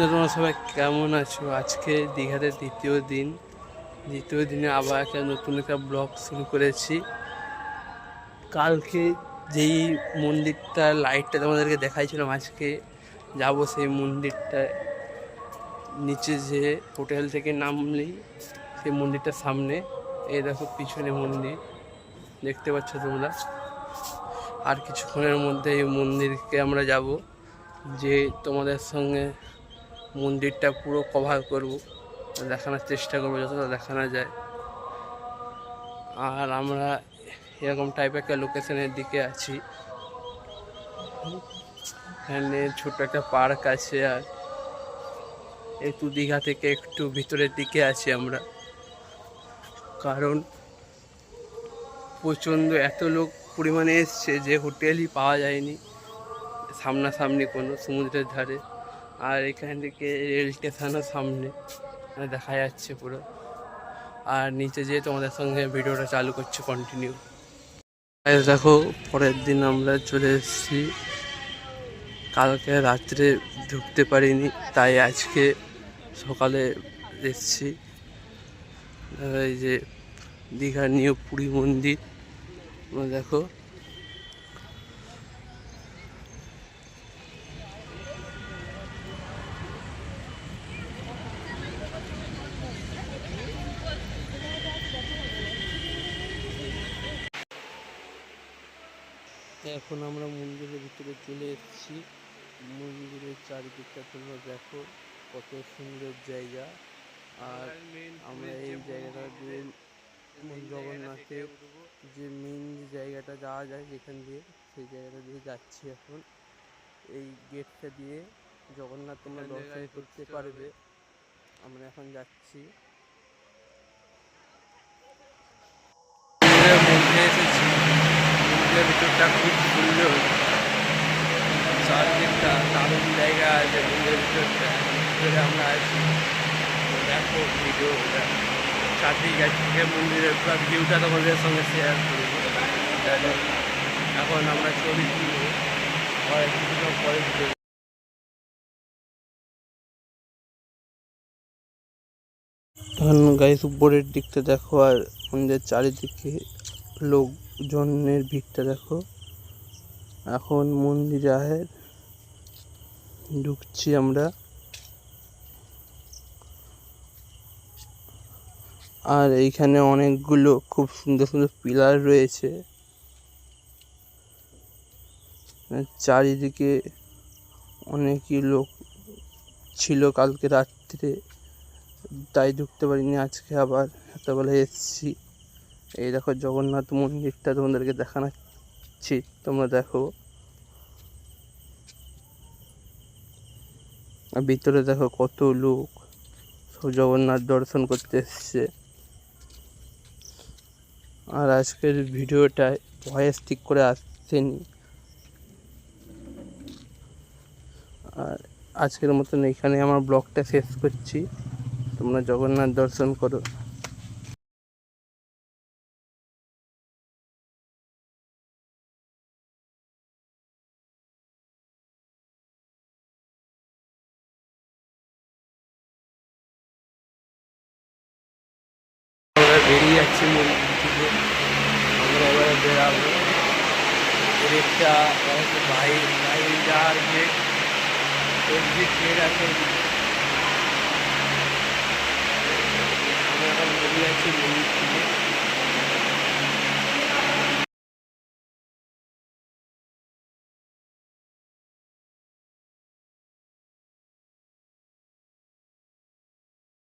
বন্ধু তোমরা সবাই কেমন আছো? আজকে দীঘাতে দ্বিতীয় দিন। দ্বিতীয় দিনে আবার একটা নতুন একটা ব্লগ শুরু করেছি। কালকে যেই মন্দিরটা লাইটটা তোমাদেরকে দেখাইছিলাম আজকে, যাব সেই মন্দিরটা। নিচে যে হোটেল থেকে নামলেই সেই মন্দিরটার সামনে। এই দেখো পিছনে মন্দির। দেখতে পাচ্ছ তোমরা? আর কিছুক্ষণের মধ্যে এই মন্দিরকে আমরা যাব। যে তোমাদের সঙ্গে মন্দিরটা পুরো কভার করব, দেখানোর চেষ্টা করব যতটা দেখানো যায়। আর আমরা এরকম টাইপের একটা লোকেশনের দিকে আছি। এখানে ছোট্ট একটা পার্ক আছে আর একটু দীঘা থেকে একটু ভিতরের দিকে আছি আমরা। কারণ প্রচণ্ড এত লোক পরিমাণে এসছে যে হোটেলই পাওয়া যায়নি। সামনাসামনি কোনো সমুদ্রের ধারে। আর এখান থেকে রেল স্টেশনের সামনে মানে দেখা যাচ্ছে পুরো। আর নিচে যেয়ে তোমাদের সঙ্গে ভিডিওটা চালু করছে কন্টিনিউ দেখো, পরের দিন আমরা চলে এসেছি। কালকে রাত্রে ঢুকতে পারিনি, তাই আজকে সকালে এসেছি। এই যে দীঘার নিয়ে পুরী মন্দির। দেখো এখন আমরা মন্দিরের ভিতরে চলে এসেছি। মন্দিরের চারিদিকটা তোমরা দেখো কত সুন্দর জায়গা। আর আমরা এই জায়গাটা দিয়ে জগন্নাথের যে মেন জায়গাটা যাওয়া যায় যেখান দিয়ে সেই জায়গাটা দিয়ে যাচ্ছি এখন। এই গেটটা দিয়ে জগন্নাথ তোমরা দর্শন করতে পারবে। আমরা এখন যাচ্ছি। মন্দিরের ভিতরটা খুব সুন্দর। চারদিকটা দারুণ জায়গা আছে মন্দিরের ভিতরটা। ভিতরে আমরা আছি। দেখো ভিডিওটা চারদিক থেকে মন্দিরের পুরো ভিউটা তোমাদের সঙ্গে শেয়ার তাহলে এখন আমরা ছবি তুলবো। কিছুক্ষণ পরে ভিডিও গাইস উপরের দিকটা দেখো আর মন্দিরের চারিদিকে লোকজনের ভিড়টা দেখো। এখন মন্দিরে আহে, ঢুকছি আমরা। আর এইখানে অনেকগুলো খুব সুন্দর সুন্দর পিলার রয়েছে। চারিদিকে অনেকই লোক ছিল কালকে রাত্রে, তাই ঢুকতে পারিনি। আজকে আবার এতবেলা এসেছি। এই দেখো জগন্নাথ মন্দিরটা তোমাদেরকে দেখাচ্ছি, তোমরা দেখো। আর ভিতরে দেখো কত লোক, সব জগন্নাথ দর্শন করতে এসছে। আর আজকের ভিডিওটায় ভয়েস ঠিক করে আসছেনি আর আজকের মতন এখানে আমার ব্লগটা শেষ করছি। তোমরা জগন্নাথ দর্শন করো। বেরিয়ে যাচ্ছি মন্দির থেকে আমরা এবারে বেরাবো গেটটা হয়তো বাইরে বাইরে যাওয়ার গেট এক্সিট গেট আছে আমরা এখন বেরিয়ে যাচ্ছি মন্দির